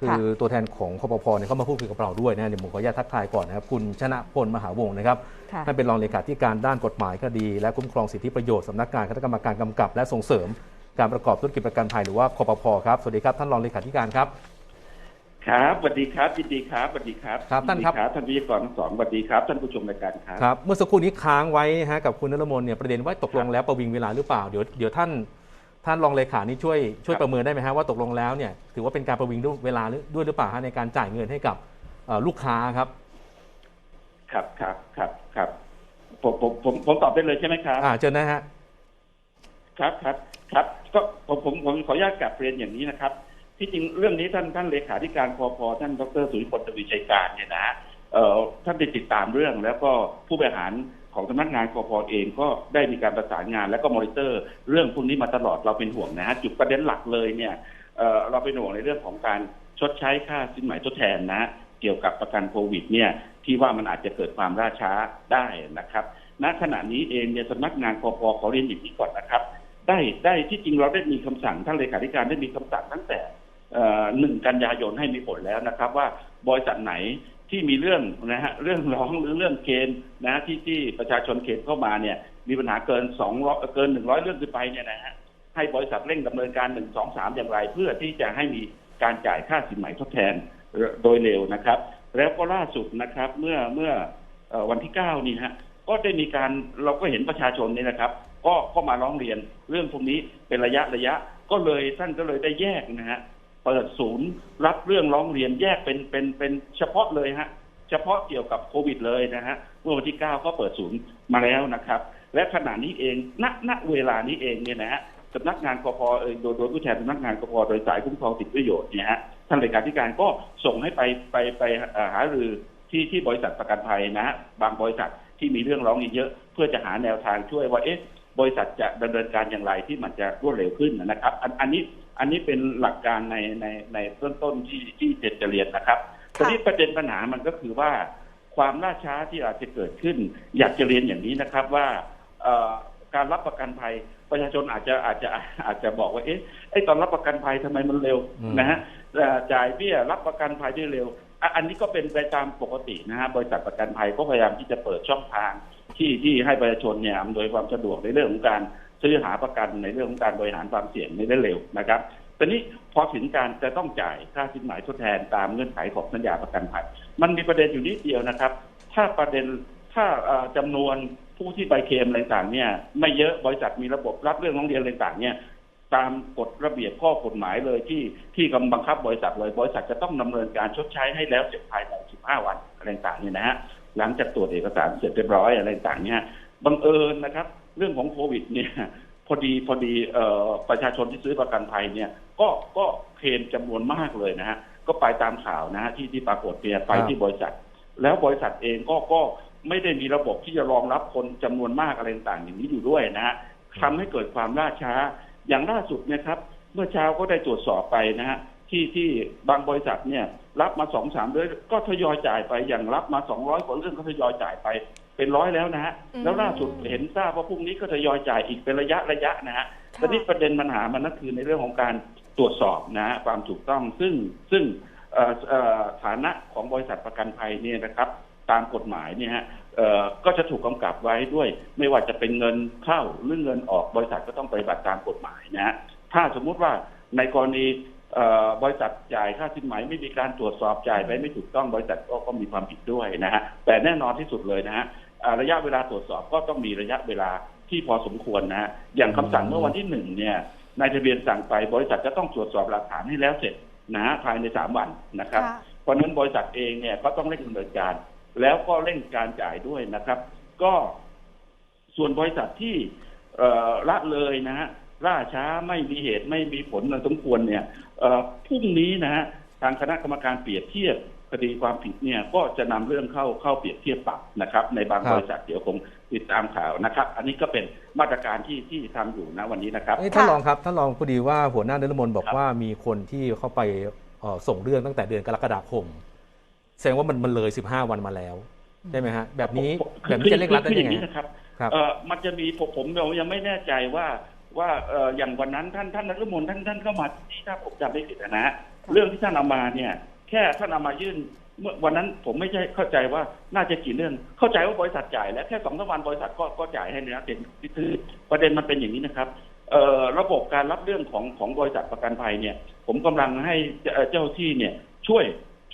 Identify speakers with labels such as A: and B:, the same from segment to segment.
A: คือตัวแทนของคปพเนี่ยเขามาพูดคุยกับเราด้วยนะเดี๋ยวผมขออนุญาตทักทายก่อนนะครับ คุณชนะพลมหาวงศ์นะครับ
B: ค่ะ
A: ท่านเป็นรองเลขาธิการด้านกฎหมายคดี และคุ้มครองสิทธิประโยชน์สำนักงานคณะกรรมการกำกับ และส่งเสริมการประกอบธุรกิจประกันภัยหรือว่าคปพครับสวัสดีครับท่านรองเลขาธิการครับ
C: ครับสวัสดีครับยินดีครับสวัสดีครับ
A: ครับท่านครับ
C: ยิดีท่านวิทยากรทั้งสองสวัสดีครับ ท่านผู้ชมรายการครับ
A: ครับ เมื่อสักครู่นี้ค้างไว้ฮะกับคุณนรมนเนี่ยประเด็นว่าตกลงแล้วประวิงเวลาหรือเปล่าเดี๋ยวเดี๋ยวท่าน ท่านรองเลขานี่ช่วยช่วย
C: ครับ
A: ประเมินได้ไหมฮะว่าตกลงแล้วเนี่ยถือว่าเป็นการประวิงด้วยเวลาหรือด้วยหรือเปล่าฮะในการจ่ายเงินให้กับเอ่อลูกค้าครับ
C: ครับครับครับครับผมผมผมผมตอบได้เลยใช่ไหมครับ
A: อ่าเจอนะฮะ
C: ครับครับครับ ก็ผมผมผมขออนุญาตกลับเรียนอย่างนี้นะครับ ที่จริงเรื่องนี้ท่านท่านเลขาธิการพพท่านดรสุริพลทวีชัยการเนี่ยนะฮะเอ่อท่านได้ติดตามเรื่องแล้วก็ผู้บริหาร ของสำนักงานกพเองก็ได้มีการประสานงานแล้วก็มอนิเตอร์ เรื่องพวกนี้มาตลอดเราเป็นห่วงนะฮะจุดประเด็นหลักเลยเนี่ยเเราเป็นห่วงในเรื่องของการชดใช้ค่าสินไหมทดแทนนะ เกี่ยวกับประกันโควิดเนี่ยที่ว่ามันอาจจะเกิดความล่าช้าได้นะครับณขณะนี้เองเนี่ยสำนักงานกพขอเรียนอย่างนี้ก่อนนะครับ ได้ได้ที่จริงเราได้มีคำสั่งท่านเลขาธิการได้มีคำสั่งตั้งแต่หนึ่งกันยายนให้มีผลแล้วนะครับ ว่าบริษัทไหน ที่มีเรื่องนะฮะเรื่องร้องหรือเรื่องเกณฑ์นะฮะที่ที่ประชาชนเขตเข้ามาเนี่ย มีปัญหาเกินสองร้อยเกินหนึ่งร้อยเรื่องขึ้นไปเนี่ยนะฮะให้บริษัทเร่งดำเนินการหนึ่งสองสามอย่างไร เพื่อที่จะให้มีการจ่ายค่าสินไหมทดแทนโดยเร็วนะครับ แล้วก็ล่าสุดนะครับเมื่อเมื่อเอ่อวันที่เก้านี่ฮะก็ได้มีการเราก็เห็นประชาชนนี่นะครับ ก็ก็มาร้องเรียนเรื่องพวกนี้เป็นระยะระยะ ก็เลยท่านก็เลยได้แยกนะฮะ เปิดศูนย์รับเรื่องร้องเรียนแยกเป็นเป็นเป็นเฉพาะเลยฮะเฉพาะเกี่ยวกับโควิดเลยนะฮะเมื่อวันที่เก้าก็เปิดศูนย์มาแล้วนะครับ และขณะนี้เองณณเวลานี้เองเนี่ยนะฮะสำนักงานกพเองโดยโดยผู้แทนสำนักงานกพโดยสายคุ้มครองสิทธิประโยชน์เนี่ยฮะท่านเลขาธิการก็ส่งให้ไปไปไปเอ่อหารือที่ที่บริษัทประกันภัยนะฮะบางบริษัทที่มีเรื่องร้องเรียนเยอะเพื่อจะหาแนวทางช่วยว่าเอ๊ะ บริษัทจะดำเนินการอย่างไรที่มันจะรวดเร็วขึ้นนะครับ อันอันนี้อันนี้เป็นหลักการในในในเบื้องต้นที่ที่เจจะเรียนนะครับที
B: ค่ะ
C: นี้ประเด็นปัญหามันก็คือว่าความล่าช้าที่อาจจะเกิดขึ้น อยากจะเรียนอย่างนี้นะครับว่าเอ่อการรับประกันภัยประชาชนอาจจะอาจจะอาจจะบอกว่าเอ๊ะไอ้ตอนรับประกันภัยทำไมมันเร็ว
A: อืม
C: นะฮะเอ่อจ่ายเบี้ยรับประกันภัยได้เร็วอะอันนี้ก็เป็นไปตามปกตินะฮะบริษัทประกันภัยก็พยายามที่จะเปิดช่องทาง ที่ที่ให้ประชาชนเนี่ยอำนวยความสะดวกในเรื่องของการซื้อหาประกันในเรื่องของการบริหารความเสี่ยงในได้เร็วนะครับตอนนี้พอถึงการจะต้องจ่ายค่าสินไหมทดแทนตามเงื่อนไขของสัญญาประกันภัยมันมีประเด็นอยู่นิดเดียวนะครับ ถ้าประเด็นถ้าเอ่อจำนวนผู้ที่ใบเคลมอะไรต่างๆเนี่ย ไม่เยอะบริษัทมีระบบรับเรื่องร้องเรียนอะไรต่างๆเนี่ยตามกฎระเบียบข้อกฎหมายเลยที่ที่กำบังคับบริษัทเลยบริษัทจะต้องดำเนินการชดใช้ให้แล้วเสร็จภายใน 15 วันอะไรต่างๆเนี่ยนะฮะ หลังจากตรวจเอกสารเสร็จเรียบร้อยอะไรต่างๆเนี่ยบังเอิญนะครับ เรื่องของโควิดเนี่ยพอดีพอดีเอ่อประชาชนที่ซื้อประกันภัยเนี่ย ก็ก็เคลมจำนวนมากเลยนะฮะก็ไปตามข่าวนะฮะที่ที่ปรากฏเนี่ยไปที่บริษัท แล้วบริษัทเองก็ก็ไม่ได้มีระบบที่จะรองรับคนจำนวนมากอะไรต่างๆอย่างนี้อยู่ด้วยนะฮะทำให้เกิดความล่าช้าอย่างล่าสุดเนะครับ เมื่อเช้าก็ได้ตรวจสอบไปนะฮะ ที่ที่บางบริษัทเนี่ย รับมาสองสามเดือนก็ทยอยจ่ายไปอย่างรับมาสองร้อยกว่าเรื่องก็ทยอยจ่ายไป เป็นร้อยแล้วนะฮะ
B: อืม
C: แล้วล่าสุดเห็นทราบว่าพรุ่งนี้ก็ทยอยจ่ายอีกเป็นระยะระยะนะฮะ
B: ค่ะ
C: ตอนนี้ประเด็นปัญหามันก็คือในเรื่องของการตรวจสอบนะฮะความถูกต้องซึ่งซึ่งเอ่อเอ่อฐานะของบริษัทประกันภัยเนี่ยนะครับ ตามกฎหมายเนี่ยฮะเอ่อก็จะถูกกำกับไว้ด้วย ไม่ว่าจะเป็นเงินเข้าหรือเงินออกบริษัทก็ต้องปฏิบัติตามกฎหมายนะฮะถ้าสมมุติว่าในกรณีเอ่อ บริษัทจ่ายค่าสินไหมไม่มีการตรวจสอบจ่ายไปไม่ถูกต้องบริษัทก็ก็มีความผิดด้วยนะฮะแต่แน่นอนที่สุดเลยนะฮะอ่าระยะเวลาตรวจสอบก็ต้องมีระยะเวลาที่พอสมควรนะฮะอย่างคำสั่งเมื่อวันที่หนึ่งเนี่ยนายทะเบียนสั่งไปบริษัทจะต้องตรวจสอบหลักฐานให้แล้วเสร็จนะฮะภายในสามวันนะครับ
B: ค่ะ
C: เพราะฉะนั้นบริษัทเองเนี่ยก็ต้องเร่งดำเนินการ แล้วก็เร่งการจ่ายด้วยนะครับ ก็ส่วนบริษัทที่เอ่อละเลยนะฮะ ล่าช้าไม่มีเหตุไม่มีผลอันสมควรเนี่ยเอ่อพรุ่งนี้นะฮะทางคณะกรรมการเปรียบเทียบคดีความผิดเนี่ยก็จะนำเรื่องเข้าเข้าเปรียบเทียบปรับนะครับ ในบาง
A: ครับ
C: บริษัทเดี๋ยวคงติดตามข่าวนะครับ อันนี้ก็เป็นมาตรการที่ที่ทำอยู่นะวันนี้นะครับ
A: เอ้ยท่าน
B: ค่ะ
A: รองครับท่านรองพอดีว่าหัวหน้านรมนบอก
C: ครับ
A: ว่ามีคนที่เข้าไปเอ่อส่งเรื่องตั้งแต่เดือนกรกฎาคม แสดงว่ามันมันเลย 15 วันมาแล้วใช่ไหมฮะแบบนี้
C: ผม
A: แบบนี้จะเร่งรัดได้
C: คืออ
A: ยัง
C: ย่าง
A: ไง
C: นี้นะครับ
A: ครับ
C: เออมันจะมีผมผมยังไม่แน่ใจว่า ว่าเอออย่างวันนั้นท่านท่านนรมนท่านท่านเข้ามาที่ถ้าผมจำไม่ผิดนะฮะ
B: ค่ะ
C: เรื่องที่ท่านเอามาเนี่ย แค่ท่านเอามายื่นเมื่อวันนั้นผมไม่ใช่เข้าใจว่าน่าจะกี่เรื่อง เข้าใจว่าบริษัทจ่ายแล้วแค่สองสามวันบริษัทก็ก็จ่ายให้นะเป็นคือประเด็นมันเป็นอย่างนี้นะครับเอ่อระบบการรับเรื่องของของบริษัทประกันภัยเนี่ย ผมกำลังให้เอ่อเจ้าที่เนี่ยช่วย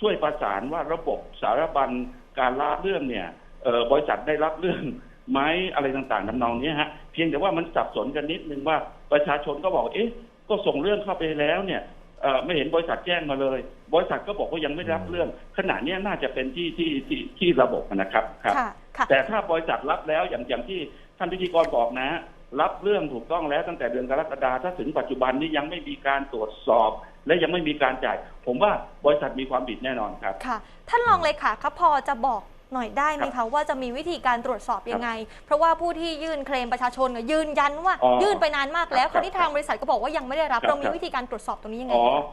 C: ช่วยประสานว่าระบบสารบัญการรับเรื่องเนี่ยเอ่อบริษัทได้รับเรื่องไหมอะไรต่างๆทำนองเนี้ยฮะเพียงแต่ว่ามันสับสนกันนิดนึงว่าประชาชนก็บอกเอ๊ะก็ส่งเรื่องเข้าไปแล้วเนี่ยเอ่อไม่เห็นบริษัทแจ้งมาเลย บริษัทก็บอกว่ายังไม่รับเรื่อง ขณะเนี้ยน่าจะเป็นที่ที่ที่ที่ระบบนะครับครับ
B: ค่ะค่ะ
C: แต่ถ้าบริษัทรับแล้วอย่างอย่างที่ท่านพิธีกรบอกนะ รับเรื่องถูกต้องแล้วตั้งแต่เดือนกรกฎาถ้าถึงปัจจุบันนี้ยังไม่มีการตรวจสอบ และยังไม่มีการจ่าย ผมว่าบริษัทมีความผิดแน่นอนครับ
B: ค่ะท่านรองเลขาครับพอจะบอก หน่อยได้ไหมคะว่าจะมีวิธีการตรวจสอบยังไง เพราะว่าผู้ที่ยื่นเคลมประชาชนเนี่ยยืนยันว่า
C: อ๋อ
B: ยื่นไปนานมากแล้ว
C: ค
B: ครับราวนี้ทางบริษัทก็บอกว่ายังไม่ได้รับ
C: ครับ
B: เรามี
C: ครับ
B: วิธีการตรวจสอบตรงนี้ยังไง
C: อ๋อ
B: คะ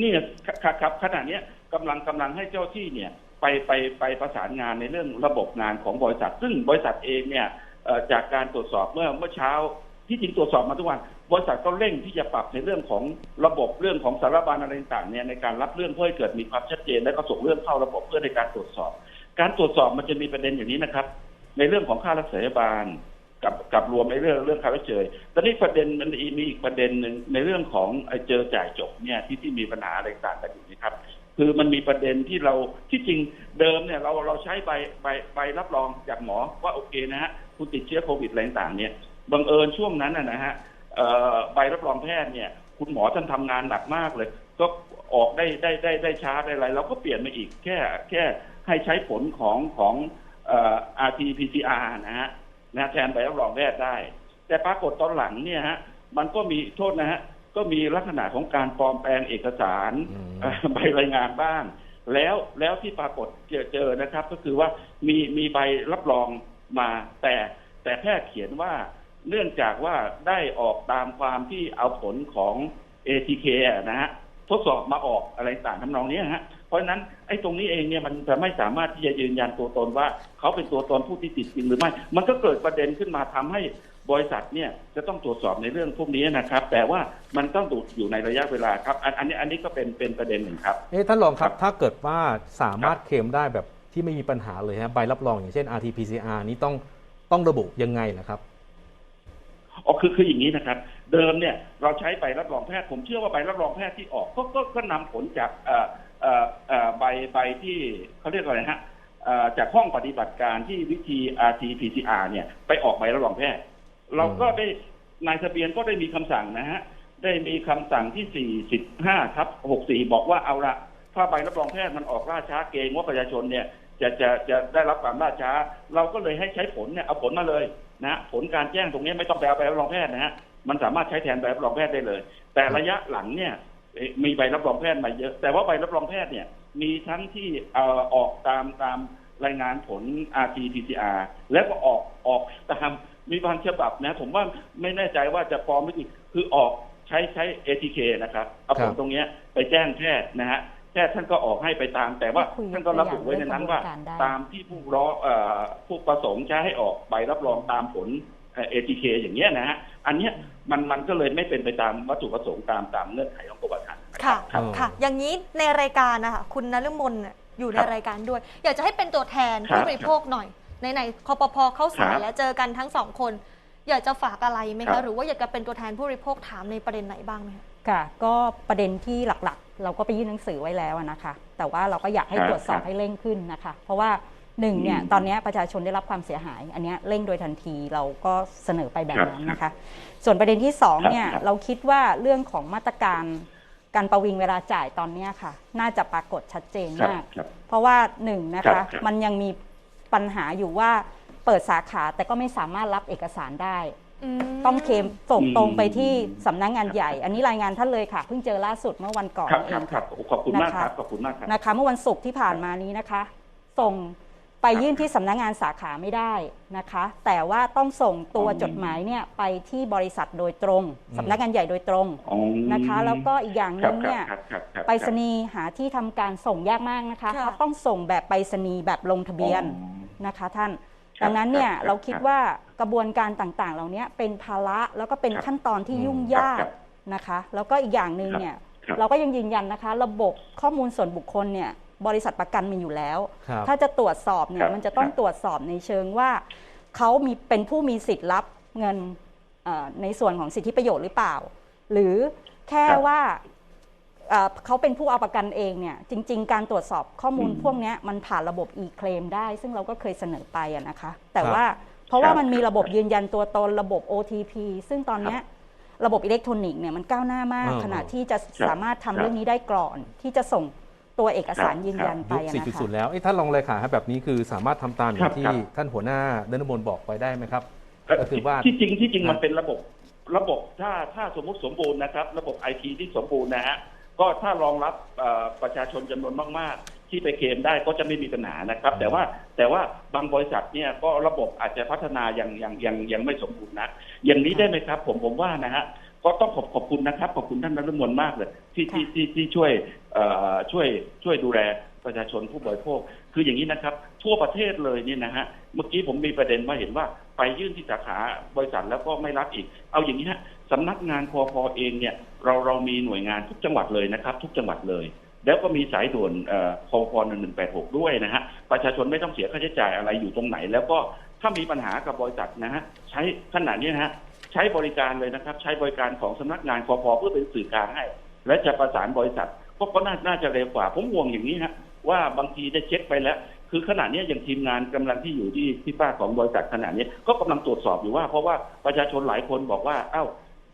C: นี่ครับครับขณะเนี้ยกำลังกำลังให้เจ้าที่เนี่ยไปไปไปประสานงานในเรื่องระบบงานของบริษัท ซึ่งบริษัทเองเนี่ยเอ่อจากการตรวจสอบเมื่อเมื่อเช้าที่จริงตรวจสอบมาทุกวันบริษัทก็เร่งที่จะปรับในเรื่องของระบบเรื่องของสารบัญอะไรต่างๆเนี่ยในการรับเรื่องเพื่อให้เกิดมีความชัดเจนและก็ส่งเรื่องเข้าระบบเพื่อในการตรวจสอบ การตรวจสอบมันจะมีประเด็นอย่างนี้นะครับ ในเรื่องของค่ารักษาพยาบาลกับกับรวมในเรื่องเรื่องค่าเฉยตอนนี้ประเด็นมันมีอีกประเด็นหนึ่งในเรื่องของไอ้เจอจ่ายจบเนี่ยที่ที่มีปัญหาอะไรต่างกันอยู่นะครับ คือมันมีประเด็นที่เราที่จริงเดิมเนี่ยเราเราใช้ใบใบใบรับรองจากหมอว่าโอเคนะฮะคุณติดเชื้อโควิดอะไรต่างเนี่ยบังเอิญช่วงนั้นนะฮะใบรับรองแพทย์เนี่ยคุณหมอท่านทำงานหนักมากเลย ก็ออกได้ได้ได้ได้ช้าได้อะไรเราก็เปลี่ยนมาอีกแค่แค่ ให้ใช้ผลของของเอ่อ RT-PCR นะฮะนะแทนใบรับรองแพทย์ได้ แต่ปรากฏตอนหลังเนี่ยฮะมันก็มีโทษนะฮะก็มีลักษณะของการปลอมแปลงเอกสาร
A: อืม
C: เอ่อใบรายงานบ้าง แล้วแล้วที่ปรากฏเจอเจอนะครับ ก็คือว่ามีมีใบรับรองมาแต่แต่แพทย์เขียนว่าเนื่องจากว่าได้ออกตามความที่เอาผลของ ATK อะนะฮะทดสอบมาออกอะไรต่างทำนองเนี้ยฮะ เพราะฉะนั้นไอ้ตรงนี้เองเนี่ยมันจะไม่สามารถที่จะยืนยันตัวตนว่า เขาเป็นตัวตนผู้ที่ติดจริงหรือไม่ มันก็เกิดประเด็นขึ้นมาทำให้บริษัทเนี่ยจะต้องตรวจสอบในเรื่องพวกนี้นะครับ แต่ว่ามันต้องดูอยู่ในระยะเวลาครับอันอันนี้อันนี้ก็เป็นเป็นประเด็นหนึ่งครับ
A: เอ๊ะท่านรองครับ
C: ครับ
A: ถ้าเกิดว่าสามารถเคลมได้แบบที่ไม่มีปัญหาเลยฮะใบรับรองอย่างเช่น RT-PCR นี้ต้องต้องระบุยังไงนะครับ
C: อ๋อคือคืออย่างนี้นะครับ เดิมเนี่ยเราใช้ใบรับรองแพทย์ผมเชื่อว่าใบรับรองแพทย์ที่ออก ก็ก็ก็นำผลจาก ใบใบที่เขาเรียกว่าอะไรฮะจากห้องปฏิบัติการที่วิธี RT-PCR เนี่ยไปออกใบรับรองแพทย์เราก็ได้นายทะเบียนก็ได้มีคำสั่งนะฮะได้มีคำสั่งที่ 45ทับ64 บอกว่าเอาละถ้าใบรับรองแพทย์มันออกล่าช้าเกรงว่าประชาชนเนี่ยจะจะจะได้รับความล่าช้า เราก็เลยให้ใช้ผลเนี่ยเอาผลมาเลยนะผลการแจ้งตรงนี้ไม่ต้องไปเอาใบรับรองแพทย์นะฮะมันสามารถใช้แทนใบรับรองแพทย์ได้เลย แต่ระยะหลังเนี่ย มีใบรับรองแพทย์มาเยอะ แต่ว่าใบรับรองแพทย์เนี่ย มีทั้งที่เอ่อออกตามตามรายงานผล RT-PCR แล้วก็ออกออกตามมีบางฉบับนะ ผมว่าไม่แน่ใจว่าจะปลอมไม่จริงคือออกใช้ใช้ ATK นะครับเอาผ
A: ครั
C: ล
A: บ
C: ตรงเนี้ยไปแจ้งแพทย์นะฮะแพทย์ท่านก็ออกให้ไปตาม แต่ว่า
D: คุย
C: ท่านก็ระบุไว้ในนั้นว่า
D: ตัวอย่างเรื่องกระบวนการได้
C: ตามที่ผู้ร้องเอ่อผู้ประสงค์จะให้ออกใบรับรองตามผลเอทีเคอย่างเงี้ยนะฮะ อันเนี้ยมันมันก็เลยไม่เป็นไปตามวัตถุประสงค์ตามตามเงื่อนไขของกรมธรรม์นะ
B: ค่ะ
C: ครับ
B: ค่ะ อย่างนี้ในรายการนะคะคุณนฤมลน่ะอยู่ใน
C: ครับ
B: รายการด้วย อยากจะให้เป็นตัวแทน
C: ครับ
B: ผู้บริโภคหน่อยในในคอปพเข้าสาย
C: ครับ
B: แล้วเจอกันทั้งสองคน อยากจะฝากอะไรไหม
C: ครั
B: คะ
C: บ
B: หรือว่าอยากจะเป็นตัวแทนผู้บริโภคถามในประเด็นไหนบ้างไหมคะ
D: ค่ะ ก็ประเด็นที่หลักๆ เราก็ไปยื่นหนังสือไว้แล้วอะนะคะ แต่ว่าเราก็อยากให้
C: ครับ
D: ตรวจสอบ
C: ครับ
D: ให้เร่งขึ้นนะคะ เพราะว่า หนึ่งเนี่ย
C: อืม
D: ตอนเนี้ยประชาชนได้รับความเสียหาย อันเนี้ยเร่งโดยทันทีเราก็เสนอไปแบบ
C: ครับ
D: นั้นนะคะ ส่วนประเด็นที่สอง
C: ครับ
D: เนี่ย
C: ครับ
D: เราคิดว่าเรื่องของมาตรการการประวิงเวลาจ่ายตอนเนี้ยค่ะ น่าจะปรากฏชัดเจน
C: ครับ
D: มาก
C: ครับ
D: เพราะว่าหนึ่งนะ
C: ครั
D: คะ
C: บครับ
D: มันยังมีปัญหาอยู่ว่าเปิดสาขาแต่ก็ไม่สามารถรับเอกสารได้ต้องเคลมส่งตรงไปที่สำนักงานใหญ่ อันนี้รายงานท่านเลยค่ะ เพิ่งเจอล่าสุดเมื่อวันก่อน
C: ครับ
D: เอ
C: ครับ
D: ง
C: ครับโอ้ขอบคุณมากครับขอบคุณมากครับ
D: นะคะ เมื่อวันศุกร์ที่ผ่านมานี้นะคะ ส่ง ไปยื่นที่สำนักงานสาขาไม่ได้นะคะ แต่ว่าต้องส่งตัว
C: อืม
D: จดหมายเนี่ยไปที่บริษัทโดยตรง
A: อืม
D: สำนักงานใหญ่โดยตรง
C: อ๋อ
D: นะคะ แล้วก็อีกอย่างห
C: ครั
D: นึ
C: บ
D: ง
C: ครับ
D: เนี่ย
C: ครับครับครับ
D: ไปรษณีย์หาที่ทำการส่งยากมากนะคะ
B: ค่ะ
D: เขาต้องส่งแบบไปรษณีย์แบบลงทะเบียน
C: อ๋อ
D: นะคะท่าน
C: ครับ
D: ดังนั้นเนี่ย
C: ครับ
D: เราคิด
C: ครับ
D: ว่ากระบวนการต่างๆ เหล่านี้เป็นภาระแล้วก็เป็น
C: ครับ
D: ขั้นตอนที่
A: อืม
D: ยุ่งยาก
C: ครับ
D: นะคะ แล้วก็อีกอย่างหนึ่ง
C: ครับ
D: เนี่ย
C: ครับ
D: เราก็ยังยืนยันนะคะ ระบบข้อมูลส่วนบุคคลเนี่ย บริษัทประกันมีอยู่แล้ว
A: ครับ
D: ถ้าจะตรวจสอบเนี่
C: ค
D: ย
C: รับ
D: มันจะต้อง
C: ครับ
D: ตรวจสอบในเชิงว่าเขามีเป็นผู้มีสิทธิ์รับเงินเอ่อในส่วนของสิทธิประโยชน์หรือเปล่า หรือแค่ว่าเอ่อเขาเป็นผู้เอาประกันเองเนี่ยจริง ๆ การตรวจสอบข้อมูลพวกเนี้ยมันผ่านระบบ e-claim ได้ ซึ่งเราก็เคยเสนอไปอะนะคะ แต่ว่าเพราะว่ามันมีระบบยืนยันตัวตนระบบ OTP ซึ่งตอนเนี้ยระบบอิเล็กทรอนิกส์เนี่ยมันก้าวหน้ามาก
A: อ่า
D: ขนาดที่จะ
C: ครับ
D: สามารถ
C: ครั
D: ทำ
C: บ
D: เรื่องนี้ได้ก่อน ที่จะส่ง ตัวเอกสาร
C: ครับ
D: ยืนยันไป
A: ยุค
D: อะนะคะ
A: 4.0 แล้วเอ้ท่านรองเลขาครับแบบนี้คือสามารถทำตามอ
C: ครั
A: ย่าง
C: บ
A: ที่
C: ครับ
A: ท่านหัวหน้าเดนบนบอกไปได้ไหมครับ
C: เอ่อ
A: ก็คือว่า
C: ที่จริงที่จริง
A: ครับ
C: มันเป็นระบบระบบถ้าถ้าสมมุติสมบูรณ์นะครับ ระบบไอทีที่สมบูรณ์นะฮะก็ถ้ารองรับเอ่อประชาชนจำนวนมาก ๆ ที่ไปเคลมได้ก็จะไม่มีปัญหานะครับ แต่ว่าแต่ว่าบางบริษัทเนี่ยก็ระบบอาจจะพัฒนาอย่างอย่างอย่างยังไม่สมบูรณ์นะอย่างนี้ได้ไหมครับ ผมผมว่านะฮะ ก็ต้องขอบขอบคุณนะครับ ขอบคุณท่านนรมนมากเลย ที่ที่ที่ที่ช่วยเอ่อช่วยช่วยดูแลประชาชนผู้บริโภค คืออย่างนี้นะครับ ทั่วประเทศเลยเนี่ยนะฮะเมื่อกี้ผมมีประเด็นมาเห็นว่าไปยื่นที่สาขาบริษัทแล้วก็ไม่รับอีก เอาอย่างนี้ฮะสำนักงานคอพอเองเนี่ยเราเรามีหน่วยงานทุกจังหวัดเลยนะครับ ทุกจังหวัดเลยแล้วก็มีสายด่วนคอพอหนึ่งหนึ่งแปดหกด้วยนะฮะ ประชาชนไม่ต้องเสียค่าใช้จ่ายอะไรอยู่ตรงไหน แล้วก็ถ้ามีปัญหากับบริษัทนะฮะ ใช้ขนาดนี้นะฮะ ช้บริการเลยนะครับ ใช้บริการของสำนักงานคอพอเพื่อเป็นสื่อกลางให้ และจะประสานบริษัทก็ก็น่าจะเร็วกว่า ผมห่วงอย่างนี้ฮะว่าบางทีได้เช็คไปแล้ว คือขณะนี้อย่างทีมงานกำลังที่อยู่ที่ที่ป้าของบริษัทขณะนี้ก็กำลังตรวจสอบอยู่ว่า เพราะว่าประชาชนหลายคนบอกว่าเอ้า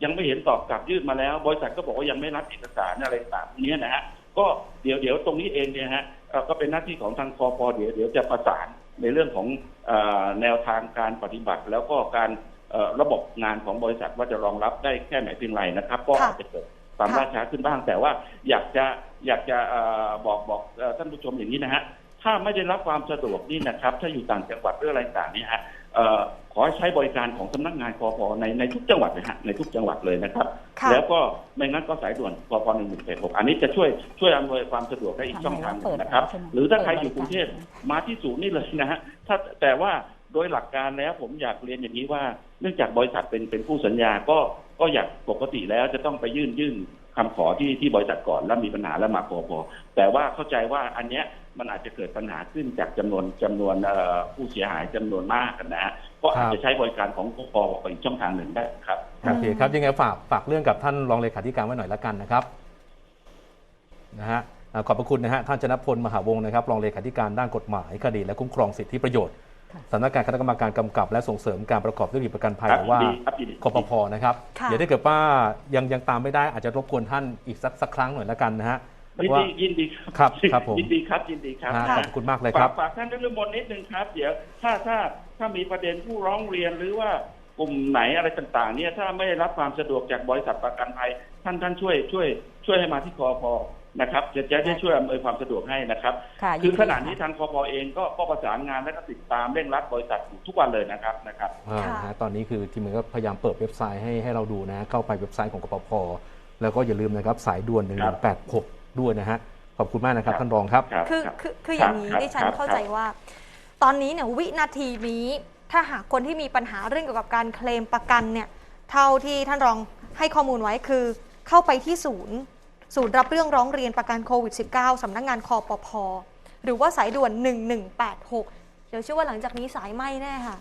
C: ยังไม่เห็นตอบกลับยื่นมาแล้ว บริษัทก็บอกว่ายังไม่รับเอกสารอะไรต่างๆนี้นะฮะก็เดี๋ยวเดี๋ยวตรงนี้เองเนี่ยฮะก็เป็นหน้าที่ของทางคอพอเดี๋ยวเดี๋ยวจะประสานในเรื่องของแนวทางการปฏิบัติแล้วก็การ ระบบงานของบริษัทว่าจะรองรับได้แค่ไหนเพียงไรนะครับ ก็
B: ค่ะ
C: อาจจะเกิดความ
B: ค่ะ
C: ล่าช้าขึ้นบ้าง แต่ว่าอยากจะอยากจะเอ่อบอกบอกเอ่อท่านผู้ชมอย่างนี้นะฮะถ้าไม่ได้รับความสะดวกนี่นะครับ ถ้าอยู่ต่างจังหวัดหรืออะไรต่างเนี่ยฮะเอ่อขอให้ใช้บริการของสำนักงานคอพอในในทุกจังหวัดเลยฮะในทุกจังหวัดเลยนะครับ
B: ค่ะ
C: แล้วก็ไม่งั้นก็สายด่วนคอพอหนึ่งหนึ่งแปดหกอันนี้จะช่วยช่วยอำนวยความสะดวกได้อีกช่องทางหนึ่งนะครับ
D: เปิดแล้วใช่ไหม
C: หรือถ้าใครอยู่
D: เปิดบริการ
C: กรุงเทพมาที่ศูนย์นี่เลยนะฮะถ้าแต่ว่า โดยหลักการแล้วผมอยากเรียนอย่างนี้ว่า เนื่องจากบริษัทเป็นเป็นผู้สัญญาก็ก็อยากปกติแล้วจะต้องไปยื่นยื่นคำขอที่ที่บริษัทก่อนแล้วมีปัญหาแล้วมาคอพอแต่ว่าเข้าใจว่าอันเนี้ยมันอาจจะเกิดปัญหาขึ้นจากจำนวนจำนวนผู้เสียหายจำนวนมากนะฮะก็อาจจะใช้บริการของคอพออีกช่องทางหนึ่งได้ครับ
A: โอเคครับยังไงฝากฝากเรื่องกับท่านรองเลขาธิการไว้หน่อยละกันนะครับนะฮะขอบพระคุณนะฮะท่านชนพลมหาวงศ์นะครับรองเลขาธิการด้านกฎหมายคดีและคุ้มครองสิทธิประโยชน์ สำนักงานคณะกรรมการกำกับ และส่งเสริมการประกอบธุรกิจประกันภัย
C: ครับ
A: หรือว่า
C: ยินดีครับยินดี
A: คปพนะครับ
B: ค่ะ
A: เดี๋ยวถ้าเกิดว่ายังยังตามไม่ได้อาจจะรบกวนท่านอีกสักสักครั้งหน่อยละกันนะฮะ
C: ยิน
A: ว่า
C: ดียินดี
A: ครับครับผม
C: ยินดีครับยินดีครับ
A: นะฮะ
B: ค่ะ
A: ขอบคุณมากเลยค
C: ฝา
A: รั
C: ก
A: บ
C: ฝากท่านด้วยมนต์นิดนึงครับเดี๋ยวถ้าถ้าถ้ามีประเด็นผู้ร้องเรียนหรือว่ากลุ่มไหนอะไรต่างๆ เนี่ยถ้าไม่ได้รับความสะดวกจากบริษัทประกันภัยท่านท่านช่วยช่วย ช่วยให้มาที่คอพอ นะครับจะจะได้ช่วยอำนวยความสะดวกให้นะครับ
D: ค่ะ
C: คือ
D: ยิดี
C: ขณะนี้ทางคอพอเองก็ก็ประสานงานและก็ติดตามเร่งรัดบริษัทอยู่ทุกวันเลยนะครับนะครับ
A: อ่า
B: ค่ะ
A: นะฮะตอนนี้คือทีมงานก็พยายามเปิดเว็บไซต์ให้ให้เราดูนะ เข้าไปเว็บไซต์ของกปพแล้วก็อย่าลืมนะครับสายด่วน
C: ครับ
A: 1186 ด้วยนะฮะขอบคุณมากนะครับ
C: ครับ
A: ท่านรองครับ
C: รับ
B: คือ
C: รับ
B: คือคืออย่างนี้
C: ครับ
B: ดิฉัน
C: ครับ
B: เข้าใจว่า ตอนนี้เนี่ยวินาทีนี้ถ้าหากคนที่มีปัญหาเรื่องเกี่ยวกับการเคลมประกันเนี่ยเท่าที่ท่านรองให้ข้อมูลไว้คือเข้าไปที่ศูนย์ ศูนย์รับเรื่องร้องเรียนประกันโควิด -19 สำนักงานคอปพหรือว่าสายด่วน 1186 เดี๋ยวเชื่อว่าหลังจากนี้สายไหมแน่ค่ะ